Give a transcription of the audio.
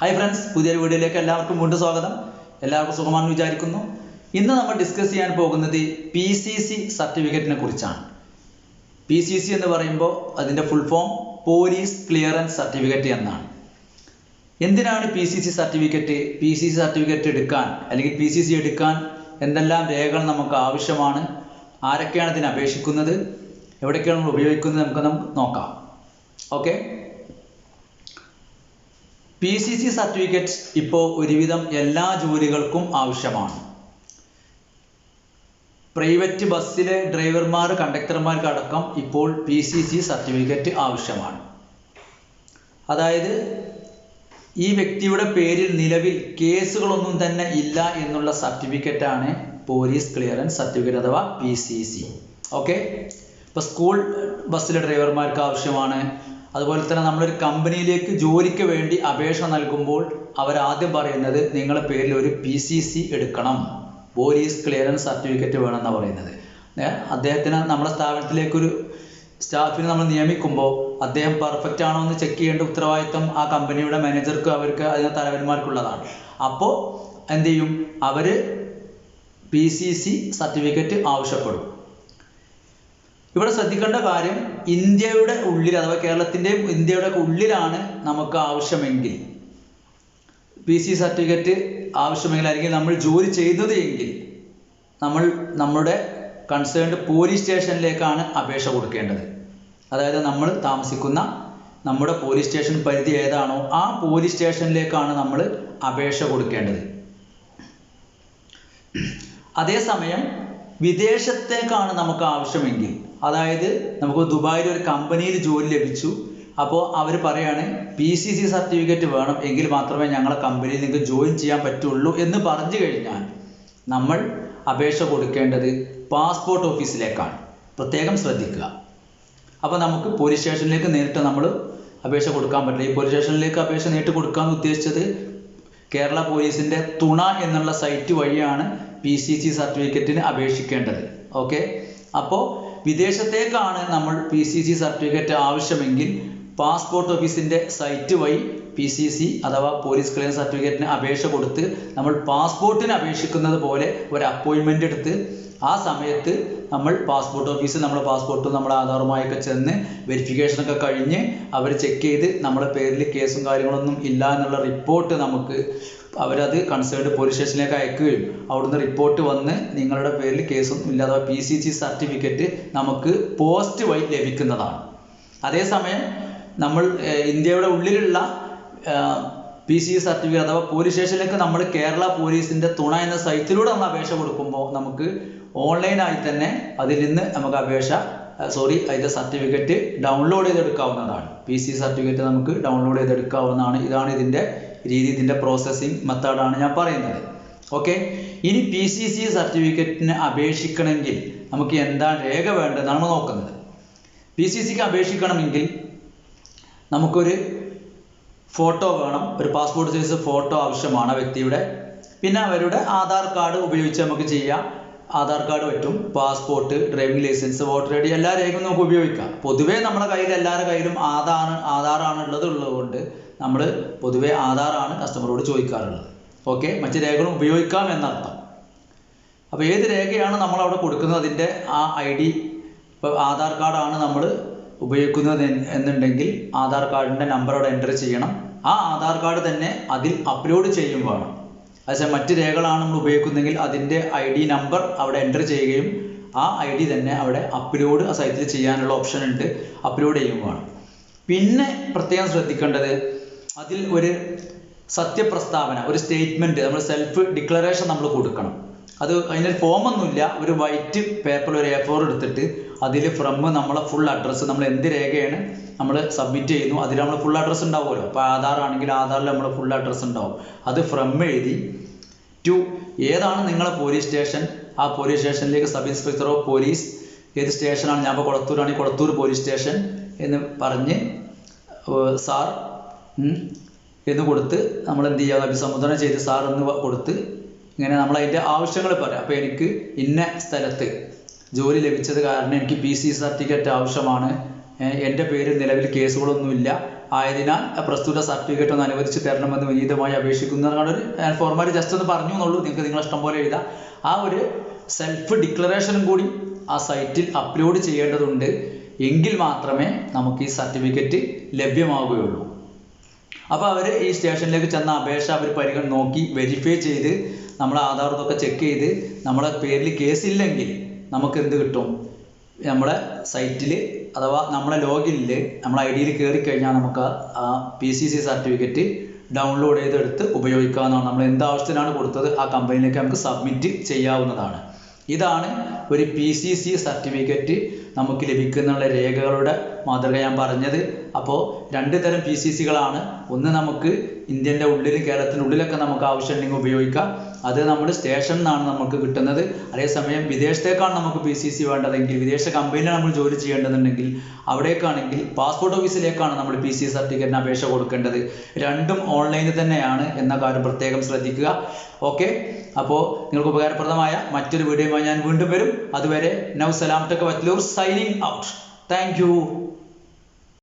Hi friends പുതിയൊരു വീഡിയോയിലേക്ക് എല്ലാവർക്കും വീണ്ടും സ്വാഗതം. എല്ലാവർക്കും സുഖമാണെന്ന് വിചാരിക്കുന്നു. ഇന്ന് നമ്മൾ ഡിസ്കസ് ചെയ്യാൻ പോകുന്നത് പി സി സി സർട്ടിഫിക്കറ്റിനെ കുറിച്ചാണ്. പി സി സി എന്ന് പറയുമ്പോൾ അതിന്റെ full form police clearance certificate എന്നാണ്. എന്തിനാണ് P C C certificate P C C certificate എടുക്കാൻ അല്ലെങ്കിൽ പി സി സി എടുക്കാൻ എന്തെല്ലാം രേഖകൾ നമുക്ക് ആവശ്യമാണ്? ആരൊക്കെയാണ് ഇതിന് അപേക്ഷിക്കുന്നത്? എവിടേക്കാണ് നമ്മൾ ഉപയോഗിക്കുന്നത്? നമുക്ക് നമുക്ക് നോക്കാം. Okay P C C certificate ഇപ്പോൾ ഒരുവിധം എല്ലാ ജോലികൾക്കും ആവശ്യമാണ്. പ്രൈവറ്റ് ബസ്സിലെ ഡ്രൈവർമാർ കണ്ടക്ടർമാർക്കടക്കം ഇപ്പോൾ പി സി സി സർട്ടിഫിക്കറ്റ് ആവശ്യമാണ്. അതായത് ഈ വ്യക്തിയുടെ പേരിൽ നിലവിൽ കേസുകളൊന്നും തന്നെ ഇല്ല എന്നുള്ള സർട്ടിഫിക്കറ്റാണ് പോലീസ് ക്ലിയറൻസ് സർട്ടിഫിക്കറ്റ് അഥവാ പി സി സി ഓക്കെ ഇപ്പോൾ സ്കൂൾ ബസ്സിലെ ഡ്രൈവർമാർക്ക് ആവശ്യമാണ്. അതുപോലെ തന്നെ നമ്മളൊരു കമ്പനിയിലേക്ക് ജോലിക്ക് വേണ്ടി അപേക്ഷ നൽകുമ്പോൾ അവർ ആദ്യം പറയുന്നത് നിങ്ങളുടെ പേരിൽ ഒരു പി സി സി എടുക്കണം. പോലീസ് ക്ലിയറൻസ് സർട്ടിഫിക്കറ്റ് വേണമെന്നാണ് പറയുന്നത്. അദ്ദേഹത്തിന് നമ്മുടെ സ്ഥാപനത്തിലേക്കൊരു സ്റ്റാഫിനെ നമ്മൾ നിയമിക്കുമ്പോൾ അദ്ദേഹം പെർഫെക്റ്റ് ആണോ എന്ന് ചെക്ക് ചെയ്യേണ്ട ഉത്തരവാദിത്തം ആ കമ്പനിയുടെ മാനേജർക്ക് അവർക്ക് അതിന് തലവന്മാർക്കുള്ളതാണ്. അപ്പോൾ എന്ത് ചെയ്യും? അവർ പി സി സി സർട്ടിഫിക്കറ്റ് ആവശ്യപ്പെടും. ഇവിടെ ശ്രദ്ധിക്കേണ്ട കാര്യം ഇന്ത്യയുടെ ഉള്ളിൽ അഥവാ കേരളത്തിന്റെയും ഇന്ത്യയുടെ ഉള്ളിലാണ് നമുക്ക് ആവശ്യമെങ്കിൽ പി സി സർട്ടിഫിക്കറ്റ് ആവശ്യമെങ്കിൽ അല്ലെങ്കിൽ നമ്മൾ ജോലി ചെയ്യുന്നത് എങ്കിൽ നമ്മൾ നമ്മുടെ കൺസേൺഡ് പോലീസ് സ്റ്റേഷനിലേക്കാണ് അപേക്ഷ കൊടുക്കേണ്ടത്. അതായത് നമ്മൾ താമസിക്കുന്ന നമ്മുടെ പോലീസ് സ്റ്റേഷൻ പരിധി ഏതാണോ ആ പോലീസ് സ്റ്റേഷനിലേക്കാണ് നമ്മൾ അപേക്ഷ കൊടുക്കേണ്ടത്. അതേസമയം വിദേശത്തേക്കാണ് നമുക്ക് ആവശ്യമെങ്കിൽ അതായത് നമുക്ക് ദുബായിൽ ഒരു കമ്പനിയിൽ ജോലി ലഭിച്ചു. അപ്പോൾ അവർ പറയാണ് പി സി സി സർട്ടിഫിക്കറ്റ് വേണം എങ്കിൽ മാത്രമേ ഞങ്ങളെ കമ്പനിയിൽ നിങ്ങൾക്ക് ജോയിൻ ചെയ്യാൻ പറ്റുള്ളൂ എന്ന് പറഞ്ഞു കഴിഞ്ഞാൽ നമ്മൾ അപേക്ഷ കൊടുക്കേണ്ടത് പാസ്പോർട്ട് ഓഫീസിലേക്കാണ്. പ്രത്യേകം ശ്രദ്ധിക്കുക. അപ്പോൾ നമുക്ക് പോലീസ് സ്റ്റേഷനിലേക്ക് നേരിട്ട് നമ്മൾ അപേക്ഷ കൊടുക്കാൻ പറ്റില്ല. ഈ പോലീസ് സ്റ്റേഷനിലേക്ക് അപേക്ഷ നേരിട്ട് കൊടുക്കാൻ ഉദ്ദേശിച്ചത് കേരള പോലീസിന്റെ തുണ എന്നുള്ള സൈറ്റ് വഴിയാണ് പി സി സി സർട്ടിഫിക്കറ്റിന് അപേക്ഷിക്കേണ്ടത്. ഓക്കെ അപ്പോൾ വിദേശത്തേക്കാണ് നമ്മൾ പി സി സി സർട്ടിഫിക്കറ്റ് ആവശ്യമെങ്കിൽ പാസ്പോർട്ട് ഓഫീസിന്റെ സൈറ്റ് വഴി പി സി സി അഥവാ പോലീസ് ക്ലിയറൻസ് സർട്ടിഫിക്കറ്റിന് അപേക്ഷ കൊടുത്ത് നമ്മൾ പാസ്പോർട്ടിന് അപേക്ഷിക്കുന്നത് പോലെ ഒരു അപ്പോയിൻമെന്റ് എടുത്ത് ആ സമയത്ത് നമ്മൾ പാസ്പോർട്ട് ഓഫീസിൽ നമ്മുടെ പാസ്പോർട്ടും നമ്മുടെ ആധാറുമായൊക്കെ ചെന്ന് വെരിഫിക്കേഷനൊക്കെ കഴിഞ്ഞ് അവർ ചെക്ക് ചെയ്ത് നമ്മുടെ പേരിൽ കേസും കാര്യങ്ങളൊന്നും ഇല്ല എന്നുള്ള റിപ്പോർട്ട് നമുക്ക് അവരത് കൺസേൺഡ് പോലീസ് സ്റ്റേഷനിലേക്ക് അയക്കുകയും അവിടുന്ന് റിപ്പോർട്ട് വന്ന് നിങ്ങളുടെ പേരിൽ കേസൊന്നും ഇല്ല അഥവാ പി സി സി സർട്ടിഫിക്കറ്റ് നമുക്ക് പോസ്റ്റ് വഴി ലഭിക്കുന്നതാണ്. അതേസമയം നമ്മൾ ഇന്ത്യയുടെ ഉള്ളിലുള്ള പി സി സർട്ടിഫിക്കറ്റ് അഥവാ പോലീസ് സ്റ്റേഷനിലേക്ക് നമ്മൾ കേരള പോലീസിന്റെ തുണ എന്ന സൈറ്റിലൂടെ നമ്മൾ അപേക്ഷ കൊടുക്കുമ്പോൾ നമുക്ക് ഓൺലൈനായി തന്നെ അതിൽ നിന്ന് നമുക്ക് അപേക്ഷ സോറി അതിന്റെ സർട്ടിഫിക്കറ്റ് ഡൗൺലോഡ് ചെയ്തെടുക്കാവുന്നതാണ്. പി സി സർട്ടിഫിക്കറ്റ് നമുക്ക് ഡൗൺലോഡ് ചെയ്തെടുക്കാവുന്നതാണ്. ഇതാണ് ഇതിന്റെ രീതി ഇതിന്റെ പ്രോസസ്സിങ് മെത്തേഡാണ് ഞാൻ പറയുന്നത്. ഓക്കെ ഇനി പി സി സി സർട്ടിഫിക്കറ്റിന് അപേക്ഷിക്കണമെങ്കിൽ നമുക്ക് എന്താണ് രേഖ വേണ്ടതെന്നാണ് നോക്കുന്നത്. പി സി സിക്ക് അപേക്ഷിക്കണമെങ്കിൽ നമുക്കൊരു ഫോട്ടോ വേണം. ഒരു പാസ്പോർട്ട് സൈസ് ഫോട്ടോ ആവശ്യമാണ് വ്യക്തിയുടെ. പിന്നെ അവരുടെ ആധാർ കാർഡ് ഉപയോഗിച്ച് നമുക്ക് ചെയ്യാം. ആധാർ കാർഡ് പറ്റും. Passport driving licence voter I D എല്ലാ രേഖയും നമുക്ക് ഉപയോഗിക്കാം. പൊതുവേ നമ്മുടെ കയ്യിൽ എല്ലാവരുടെ കയ്യിലും ആധാർ ആധാറാണ് ഉള്ളത് ഉള്ളതുകൊണ്ട് നമ്മൾ പൊതുവേ ആധാറാണ് കസ്റ്റമറോട് ചോദിക്കാറുള്ളത്. ഓക്കെ മറ്റ് രേഖകളും ഉപയോഗിക്കാം എന്നർത്ഥം. അപ്പോൾ ഏത് രേഖയാണ് നമ്മൾ അവിടെ കൊടുക്കുന്നത്? അതിന്റെ ആ ഐ ഡി ഇപ്പോൾ ആധാർ കാർഡാണ് നമ്മൾ ഉപയോഗിക്കുന്നത് എന്നുണ്ടെങ്കിൽ ആധാർ കാർഡിന്റെ നമ്പർ അവിടെ എന്റർ ചെയ്യണം. ആ ആധാർ കാർഡ് തന്നെ അതിൽ അപ്ലോഡ് ചെയ്യും വേണം. അതേസമയം മറ്റ് രേഖകളാണ് നമ്മൾ ഉപയോഗിക്കുന്നതെങ്കിൽ അതിന്റെ ഐ ഡി നമ്പർ അവിടെ എന്റർ ചെയ്യുകയും ആ ഐ ഡി തന്നെ അവിടെ അപ്ലോഡ് ആ സൈറ്റിൽ ചെയ്യാനുള്ള ഓപ്ഷൻ ഉണ്ട് അപ്ലോഡ് ചെയ്യും വേണം. പിന്നെ പ്രത്യേകം ശ്രദ്ധിക്കേണ്ടത് അതിൽ ഒരു സത്യപ്രസ്താവന ഒരു സ്റ്റേറ്റ്മെന്റ് നമ്മൾ സെൽഫ് ഡിക്ലറേഷൻ നമ്മൾ കൊടുക്കണം. അത് അതിനൊരു ഫോമൊന്നുമില്ല ഒരു വൈറ്റ് പേപ്പർ ഒരു എ ഫോർ എടുത്തിട്ട് അതിൽ ഫ്രം നമ്മളെ ഫുൾ അഡ്രസ്സ് നമ്മൾ എന്ത് രേഖയാണ് നമ്മൾ സബ്മിറ്റ് ചെയ്യുന്നു. അതിൽ നമ്മൾ ഫുൾ അഡ്രസ്സ് ഉണ്ടാവുമല്ലോ. അപ്പോൾ ആധാർ ആണെങ്കിൽ ആധാറിൽ നമ്മൾ ഫുൾ അഡ്രസ്സ് ഉണ്ടാവും. അത് ഫ്രം എഴുതി ടു ഏതാണ് നിങ്ങളെ പോലീസ് സ്റ്റേഷൻ ആ പോലീസ് സ്റ്റേഷനിലേക്ക് സബ് ഇൻസ്പെക്ടറോ പോലീസ് ഏത് സ്റ്റേഷനാണ് ഞാൻ ഇപ്പോൾ കൊളത്തൂരാണെങ്കിൽ കൊളത്തൂർ പോലീസ് സ്റ്റേഷൻ എന്ന് പറഞ്ഞ് സാർ എന്ന് കൊടുത്ത് നമ്മൾ എന്ത് ചെയ്യുക അഭിസംബോധന ചെയ്ത് സാർ എന്ന് കൊടുത്ത് ഇങ്ങനെ നമ്മൾ അതിന്റെ ആവശ്യങ്ങൾ പറയാം. അപ്പോൾ എനിക്ക് ഇന്ന സ്ഥലത്ത് ജോലി ലഭിച്ചത് കാരണം എനിക്ക് പി സി സർട്ടിഫിക്കറ്റ് ആവശ്യമാണ്. എന്റെ പേരിൽ നിലവിൽ കേസുകളൊന്നുമില്ല. ആയതിനാൽ പ്രസ്തുത സർട്ടിഫിക്കറ്റ് ഒന്ന് അനുവദിച്ച് തരണമെന്ന് വിനീതമായി അപേക്ഷിക്കുന്നതാണ് ഒരു ഫോർമാലി ജസ്റ്റ് ഒന്ന് പറഞ്ഞു എന്നുള്ളൂ നിങ്ങൾക്ക് നിങ്ങൾ ഇഷ്ടം പോലെ എഴുതാം. ആ ഒരു സെൽഫ് ഡിക്ലറേഷനും കൂടി ആ സൈറ്റിൽ അപ്ലോഡ് ചെയ്യേണ്ടതുണ്ട്. എങ്കിൽ മാത്രമേ നമുക്ക് ഈ സർട്ടിഫിക്കറ്റ് ലഭ്യമാവുകയുള്ളൂ. അപ്പോൾ അവർ ഈ സ്റ്റേഷനിലേക്ക് ചെന്ന അപേക്ഷ അവർ പരിഗണന നോക്കി വെരിഫൈ ചെയ്ത് നമ്മളെ ആധാർ ഇതൊക്കെ ചെക്ക് ചെയ്ത് നമ്മളെ പേരിൽ കേസില്ലെങ്കിൽ നമുക്ക് എന്ത് കിട്ടും? നമ്മുടെ സൈറ്റിൽ അഥവാ നമ്മുടെ ലോഗിനിൽ നമ്മളെ ഐ ഡിയിൽ കയറി കഴിഞ്ഞാൽ നമുക്ക് ആ P C C certificate download ചെയ്തെടുത്ത് ഉപയോഗിക്കാവുന്നതാണ്. നമ്മൾ എന്ത് ആവശ്യത്തിനാണ് കൊടുത്തത് ആ കമ്പനിയിലേക്ക് നമുക്ക് സബ്മിറ്റ് ചെയ്യാവുന്നതാണ്. ഇതാണ് ഒരു പി സി സി സർട്ടിഫിക്കറ്റ് നമുക്ക് ലഭിക്കുന്ന രേഖകളുടെ മാതൃക ഞാൻ പറഞ്ഞത്. അപ്പോൾ രണ്ട് തരം പി സി സികളാണ് ഒന്ന് നമുക്ക് ഇന്ത്യന്റെ ഉള്ളിൽ കേരളത്തിന്റെ ഉള്ളിലൊക്കെ നമുക്ക് ആവശ്യമുണ്ടെങ്കിൽ ഉപയോഗിക്കാം. അത് നമ്മുടെ സ്റ്റേഷനിൽ നിന്നാണ് നമുക്ക് കിട്ടുന്നത്. അതേസമയം വിദേശത്തേക്കാണ് നമുക്ക് പി സി സി വേണ്ടതെങ്കിൽ വിദേശ കമ്പനിയിൽ നമ്മൾ ജോലി ചെയ്യേണ്ടതുണ്ടെങ്കിൽ അവിടേക്കാണെങ്കിൽ പാസ്പോർട്ട് ഓഫീസിലേക്കാണ് നമ്മൾ പി സി സർട്ടിഫിക്കറ്റിന് അപേക്ഷ കൊടുക്കേണ്ടത്. രണ്ടും ഓൺലൈനിൽ തന്നെയാണ് എന്ന കാര്യം പ്രത്യേകം ശ്രദ്ധിക്കുക. ഓക്കെ അപ്പോൾ നിങ്ങൾക്ക് ഉപകാരപ്രദമായ മറ്റൊരു വീഡിയോയുമായി ഞാൻ വീണ്ടും വരും. അതുവരെ now Salam tech Vatloor signing out thank